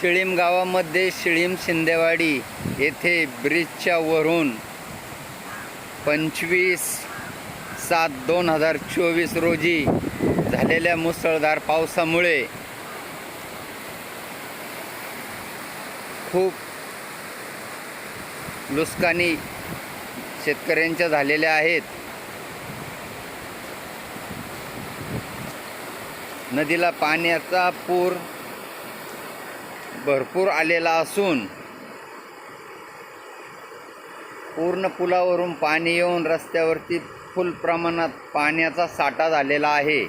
शिळीम गावामध्ये शिळीम शिंदेवाडी येथे ब्रिजच्या वरून पंचवीस सात दोन हजार चोवीस रोजी झालेल्या मुसळधार पावसामुळे खूप नुकसानी शेतकऱ्यांच्या झालेल्या आहेत. नदीला पाण्याचा पूर भरपूर आलेला असून पूर्ण पुलावरून पाणी येऊन रस्त्यावरती फुल प्रमाणात पाण्याचा साठा झालेला आहे.